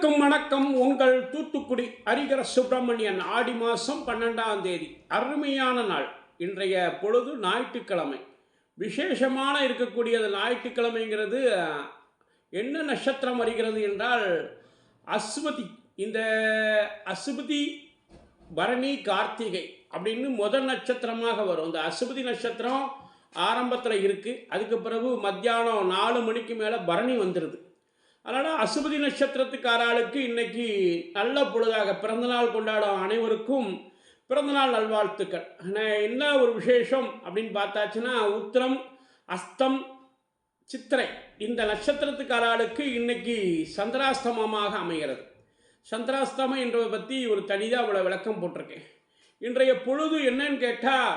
வணக்கம் வணக்கம். உங்கள் தூத்துக்குடி ஹரிகர சுப்பிரமணியன் ஆடி மாதம் பன்னெண்டாம் தேதி. அருமையான நாள். இன்றைய பொழுது ஞாயிற்றுக்கிழமை. விசேஷமான இருக்கக்கூடியது ஞாயிற்றுக்கிழமைங்கிறது என்ன நட்சத்திரம் வருகிறது என்றால் அஸ்வதி. இந்த அஸ்வதி பரணி கார்த்திகை அப்படின்னு முதல் நட்சத்திரமாக வரும். இந்த அசுபதி நட்சத்திரம் ஆரம்பத்தில் இருக்குது அதுக்கு பிறகு மத்தியானம் நாலு மணிக்கு மேலே பரணி வந்துடுது அதனால் அசுபதி நட்சத்திரத்துக்காராளுக்கு இன்னைக்கு நல்ல பொழுதாக பிறந்தநாள் கொண்டாடும் அனைவருக்கும் பிறந்தநாள் நல்வாழ்த்துக்கள். ஆனால் என்ன ஒரு விசேஷம் அப்படின்னு பார்த்தாச்சுன்னா உத்திரம் அஸ்தம் சித்திரை. இந்த நட்சத்திரத்துக்காராளுக்கு இன்னைக்கு சந்திராஸ்தமமாக அமைகிறது. சந்திராஸ்தமம் என்பதை பற்றி ஒரு தனிதாக அவ்வளோ விளக்கம் போட்டிருக்கேன். இன்றைய பொழுது என்னன்னு கேட்டால்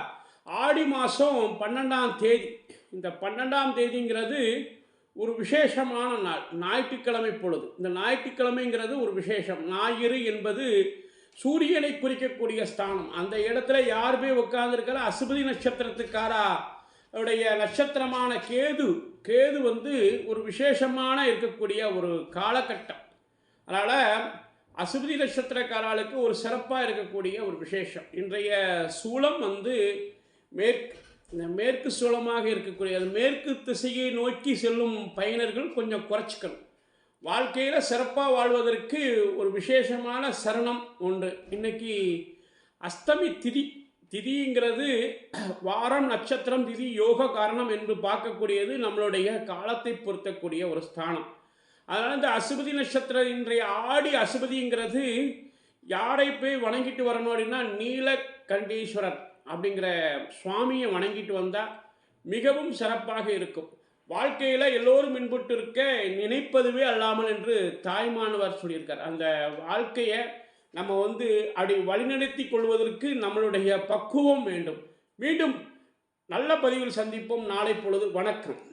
ஆடி மாதம் பன்னெண்டாம் தேதி. இந்த பன்னெண்டாம் தேதிங்கிறது ஒரு விசேஷமான நாள் ஞாயிற்றுக்கிழமை பொழுது. இந்த ஞாயிற்றுக்கிழமைங்கிறது ஒரு விசேஷம். ஞாயிறு என்பது சூரியனை குறிக்கக்கூடிய ஸ்தானம். அந்த இடத்துல யார் போய் உட்கார்ந்துருக்கிற? அசுபதி நட்சத்திரத்துக்காரா? அவருடைய நட்சத்திரமான கேது. கேது வந்து ஒரு விசேஷமான இருக்கக்கூடிய ஒரு காலகட்டம். அதனால் அசுபதி நட்சத்திரக்காராளுக்கு ஒரு சிறப்பாக இருக்கக்கூடிய ஒரு விசேஷம். இன்றைய சூளம் வந்து மேற்கு. இந்த மேற்கு சோளமாக இருக்கக்கூடிய அது மேற்கு திசையை நோக்கி செல்லும் பயணர்கள் கொஞ்சம் குறைச்சிக்கணும். வாழ்க்கையில் சிறப்பாக வாழ்வதற்கு ஒரு விசேஷமான சரணம் ஒன்று. இன்னைக்கு அஸ்தமி திதி. திதிங்கிறது வாரம் நட்சத்திரம் திதி யோக காரணம் என்று பார்க்கக்கூடியது நம்மளுடைய காலத்தை பொருத்தக்கூடிய ஒரு ஸ்தானம். அதனால் இந்த அசுபதி நட்சத்திரம் இன்றைய ஆடி அசுபதிங்கிறது யாரை போய் வணங்கிட்டு வரணும் அப்படின்னா நீலகண்டீஸ்வரர். அப்படிங்கிற சுவாமியை வணங்கிட்டு வந்தால் மிகவும் சிறப்பாக இருக்கும். வாழ்க்கையில் எல்லோரும் இன்புட்டு இருக்க நினைப்பதுவே அல்லாமல் என்று தாய்மானவர் சொல்லியிருக்கார். அந்த வாழ்க்கையை நம்ம வந்து அப்படி வழிநடத்தி கொள்வதற்கு நம்மளுடைய பக்குவம் வேண்டும். மீண்டும் நல்ல பதிவில் சந்திப்போம். நாளை பொழுது வணக்கம்.